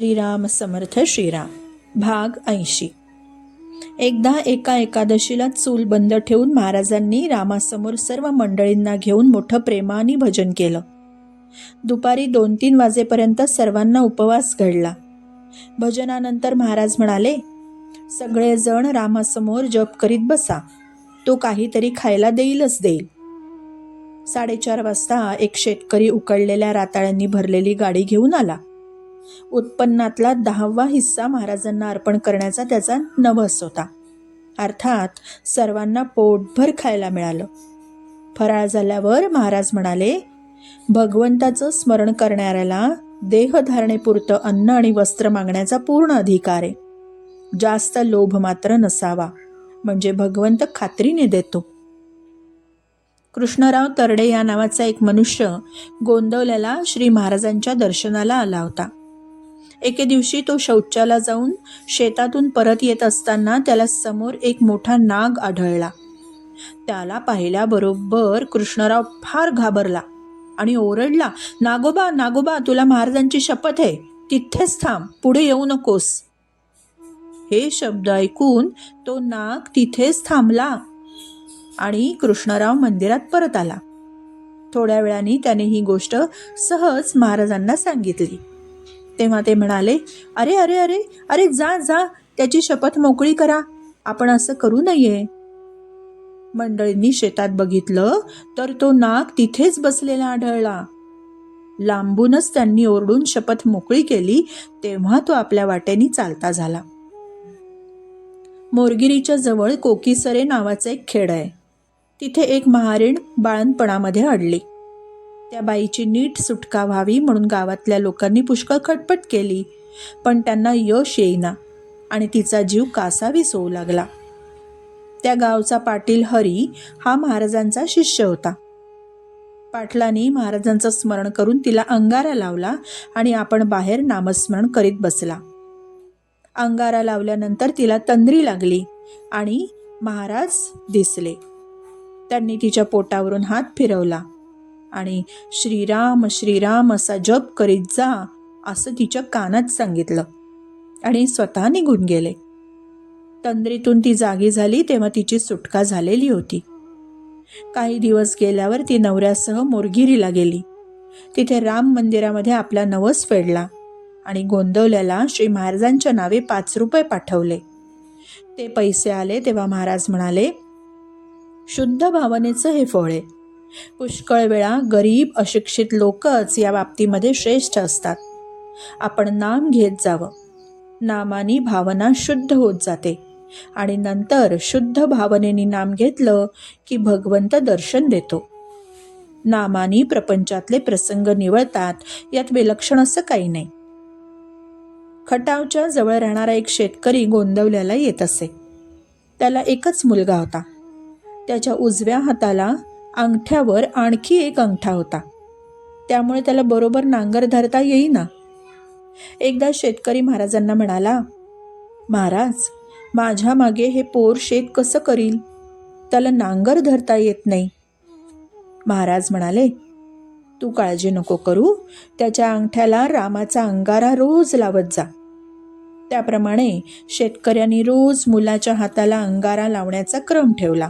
श्रीराम समर्थ श्रीराम. भाग ऐंशी. एकदा एका एकादशीला चूल बंद ठेवून महाराजांनी रामासमोर सर्व मंडळींना घेऊन मोठं प्रेमाने भजन केलं. दुपारी दोन तीन वाजेपर्यंत सर्वांना उपवास घडला. भजनानंतर महाराज म्हणाले सगळेजण रामासमोर जप करीत बसा. तो काहीतरी खायला देईलच देईल. साडेचार वाजता एक शेतकरी उकळलेल्या राताळ्यांनी भरलेली गाडी घेऊन आला. उत्पन्नातला दहावा हिस्सा महाराजांना अर्पण करण्याचा त्याचा नवस होता. अर्थात सर्वांना पोटभर खायला मिळालं. फराळ झाल्यावर महाराज म्हणाले भगवंताचं स्मरण करणाऱ्याला देहधारणेपुरतं अन्न आणि वस्त्र मागण्याचा पूर्ण अधिकार आहे. जास्त लोभ मात्र नसावा म्हणजे भगवंत खात्रीने देतो. कृष्णराव तरडे या नावाचा एक मनुष्य गोंदवल्याला श्री महाराजांच्या दर्शनाला आला होता. एके दिवशी तो शौचाला जाऊन शेतातून परत येत असताना त्याला समोर एक मोठा नाग आढळला. त्याला पाहिल्याबरोबर कृष्णराव फार घाबरला आणि ओरडला नागोबा नागोबा तुला महाराजांची शपथ आहे. तिथेच थांब पुढे येऊ नकोस. हे शब्द ऐकून तो नाग तिथेच थांबला आणि कृष्णराव मंदिरात परत आला. थोड्या वेळाने त्याने ही गोष्ट सहज महाराजांना सांगितली. तेव्हा ते म्हणाले अरे अरे अरे अरे जा जा त्याची शपथ मोकळी करा. आपण असं करू नये. मंडळींनी शेतात बघितलं तर तो नाग तिथेच बसलेला आढळला. लांबूनच त्यांनी ओरडून शपथ मोकळी केली तेव्हा तो आपल्या वाटेनी चालता झाला. मोरगिरीच्या जवळ कोकीसरे नावाचं एक खेड आहे. तिथे एक महारीण बाळणपणामध्ये अडली. त्या बाईची नीट सुटका व्हावी म्हणून गावातल्या लोकांनी पुष्कळ खटपट केली. पण त्यांना यश येईना आणि तिचा जीव कासावीस होऊ लागला. त्या गावचा पाटील हरी हा महाराजांचा शिष्य होता. पाटलांनी महाराजांचं स्मरण करून तिला अंगारा लावला आणि आपण बाहेर नामस्मरण करीत बसला. अंगारा लावल्यानंतर तिला तंद्री लागली आणि महाराज दिसले. त्यांनी तिच्या पोटावरून हात फिरवला. आणि श्रीराम श्रीराम असा जप करीत जा असं तिच्या कानात सांगितलं. आणि स्वतः निघून गेले. तंद्रीतून ती जागी झाली तेव्हा तिची सुटका झालेली होती. काही दिवस गेल्यावर ती नवऱ्यासह मोरगिरीला गेली. तिथे राम मंदिरामध्ये आपला नवस फेडला आणि गोंदवल्याला श्री महाराजांच्या नावे पाच रुपये पाठवले. ते पैसे आले तेव्हा महाराज म्हणाले शुद्ध भावनेचं हे फळ आहे. पुष्कळ वेळा गरीब अशिक्षित लोकच या बाबतीमध्ये श्रेष्ठ असतात. आपण नाम घेत जावं. नामानी भावना शुद्ध होत जाते. आणि नंतर शुद्ध भावनेनी नाम घेतलं की भगवंत दर्शन देतो. नामानी प्रपंचातले प्रसंग निवळतात यात विलक्षण असं काही नाही. खटावच्या जवळ राहणारा एक शेतकरी गोंदवल्याला येत असे. त्याला एकच मुलगा होता. त्याच्या उजव्या हाताला अंगठ्यावर आणखी एक अंगठा होता. त्यामुळे त्याला बरोबर नांगर धरता येईना. एकदा शेतकरी महाराजांना म्हणाला महाराज माझ्या मागे हे पोर शेत कसं करील? त्याला नांगर धरता येत नाही. महाराज म्हणाले तू काळजी नको करू त्याच्या अंगठ्याला रामाचा अंगारा रोज लावत जा. त्याप्रमाणे शेतकऱ्यांनी रोज मुलाच्या हाताला अंगारा लावण्याचा क्रम ठेवला.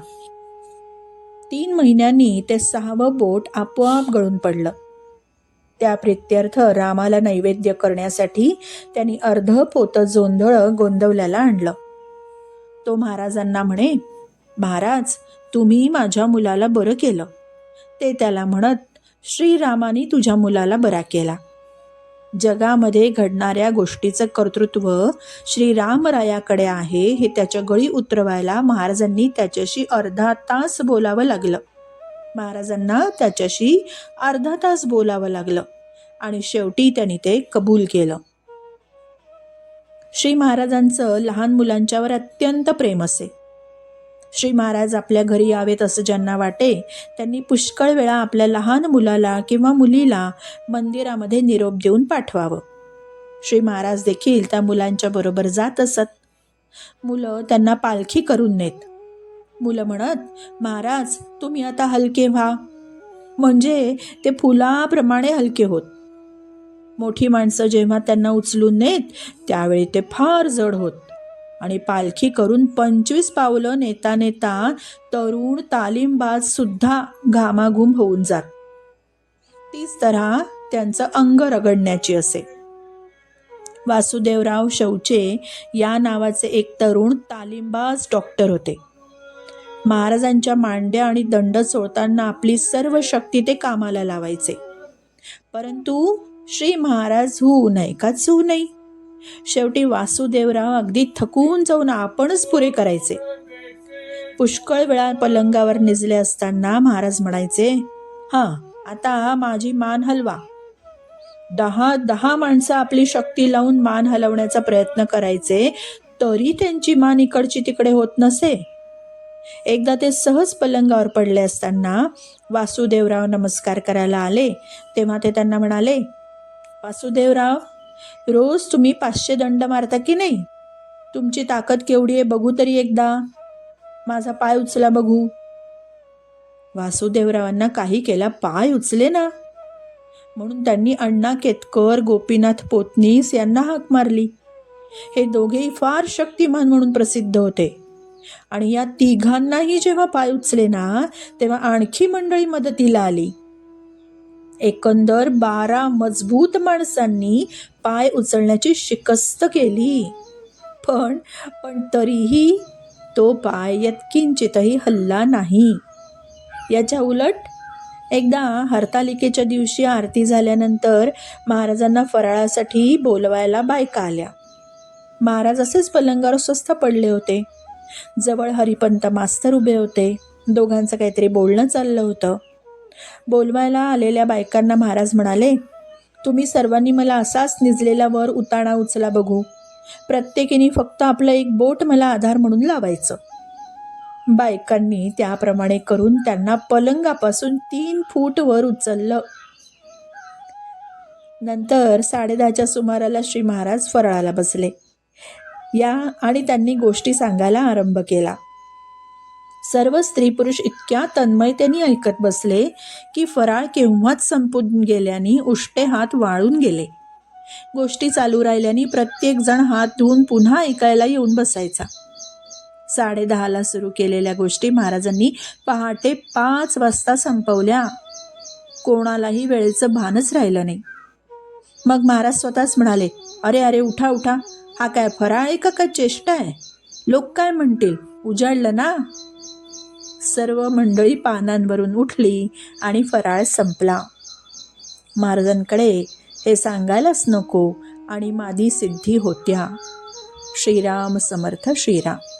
तीन महिन्यांनी ते सहावं बोट आपोआप गळून पडलं. त्या प्रित्यर्थ रामाला नैवेद्य करण्यासाठी त्यांनी अर्ध पोतं जोंधळ गोंदवल्याला आणलं. तो महाराजांना म्हणे महाराज तुम्ही माझ्या मुलाला बरं केलं. ते त्याला म्हणत श्रीरामाने तुझ्या मुलाला बरा केला. जगामध्ये घडणाऱ्या गोष्टीचं कर्तृत्व श्रीरामरायाकडे आहे हे त्याच्या गळी उतरवायला महाराजांनी त्याच्याशी अर्धा तास बोलावं लागलं. महाराजांना त्याच्याशी अर्धा तास बोलावं लागलं आणि शेवटी त्यांनी ते कबूल केलं. श्री महाराजांचं लहान मुलांच्यावर अत्यंत प्रेम असे. श्री महाराज आपल्या घरी यावेत असं ज्यांना वाटे त्यांनी पुष्कळ वेळा आपल्या लहान मुलाला किंवा मुलीला मंदिरामध्ये निरोप देऊन पाठवावं. श्री महाराज देखील त्या मुलांच्या बरोबर जात असत. मुलं त्यांना पालखी करून नेत. मुलं म्हणत महाराज तुम्ही आता हलके व्हा. म्हणजे ते फुलाप्रमाणे हलके होत. मोठी माणसं जेव्हा त्यांना उचलून नेत त्यावेळी ते फार जड होत. आणि पालखी करून पंचवीस पावलं नेता नेता तरुण तालीमबाज सुद्धा घामाघूम होऊन जात. तीच तऱ्हा त्यांचं अंग रगडण्याची असे. वासुदेवराव शौचे या नावाचे एक तरुण तालीमबाज डॉक्टर होते. महाराजांच्या मांड्या आणि दंड सोडताना आपली सर्व शक्ती ते कामाला लावायचे. परंतु श्री महाराज होऊ नये काच होऊ नये. शेवटी वासुदेवराव अगदी थकून जाऊन आपणच पुरे करायचे. पुष्कळ वेळा पलंगावर निजले असताना महाराज म्हणायचे हां आता माझी मान हलवा. दहा दहा माणसं आपली शक्ती लावून मान हलवण्याचा प्रयत्न करायचे तरी त्यांची मान इकडची तिकडे होत नसे. एकदा ते सहज पलंगावर पडले असताना वासुदेवराव नमस्कार करायला आले. तेव्हा ते त्यांना म्हणाले वासुदेवराव रोज तुम्ही पाचशे दंड मारता की नाही? तुमची ताकद केवढी आहे बघू तरी एकदा. माझा पाय उचला बघू. वासुदेवरावांना काही केला पाय उचले ना. म्हणून त्यांनी अण्णा केतकर गोपीनाथ पोतनीस यांना हाक मारली. हे दोघेही फार शक्तिमान म्हणून प्रसिद्ध होते. आणि या तिघांनाही जेव्हा पाय उचले ना तेव्हा आणखी मंडळी मदतीला आली. एकंदर बारा मजबूत माणसांनी पाय उचलण्याची शिकस्त केली. पण पण तरीही तो पाय यत्किंचितही हल्ला नाही. याच्या उलट एकदा हरतालिकेच्या दिवशी आरती झाल्यानंतर महाराजांना फराळासाठी बोलवायला बायका आल्या. महाराज असेच पलंगावर स्वस्थ पडले होते. जवळ हरिपंत मास्तर उभे होते. दोघांचं काहीतरी बोलणं चाललं होतं. बोलवायला आलेल्या बायकांना महाराज म्हणाले तुम्ही सर्वांनी मला असाच निजलेला वर उताणा उचला बघू. प्रत्येकीने फक्त आपलं एक बोट मला आधार म्हणून लावायचं. बायकांनी त्याप्रमाणे करून त्यांना पलंगापासून तीन फूट वर उचललं. नंतर साडेदहाच्या सुमाराला श्री महाराज फराळाला बसले. या आणि त्यांनी गोष्टी सांगायला आरंभ केला. सर्व स्त्री पुरुष इतक्या तन्मयतेने ऐकत बसले की फराळ केव्हाच संपून गेल्याने उष्टे हात वाळून गेले. गोष्टी चालू राहिल्याने प्रत्येक जण हात धुवून पुन्हा ऐकायला येऊन बसायचा. साडेदहाला सुरू केलेल्या गोष्टी महाराजांनी पहाटे पाच वाजता संपवल्या. कोणालाही वेळेचं भानच राहिलं नाही. मग महाराज स्वतःच म्हणाले अरे अरे उठा उठा. हा काय फराळ आहे का? काय चेष्टा आहे? लोक काय म्हणतील? उजाडलं ना? सर्व मंडळी पानांवरून उठली आणि फराळ संपला. महाराजांकडे हे सांगायलाच नको आणि मादी सिद्धी होत्या. श्रीराम समर्थ श्रीराम.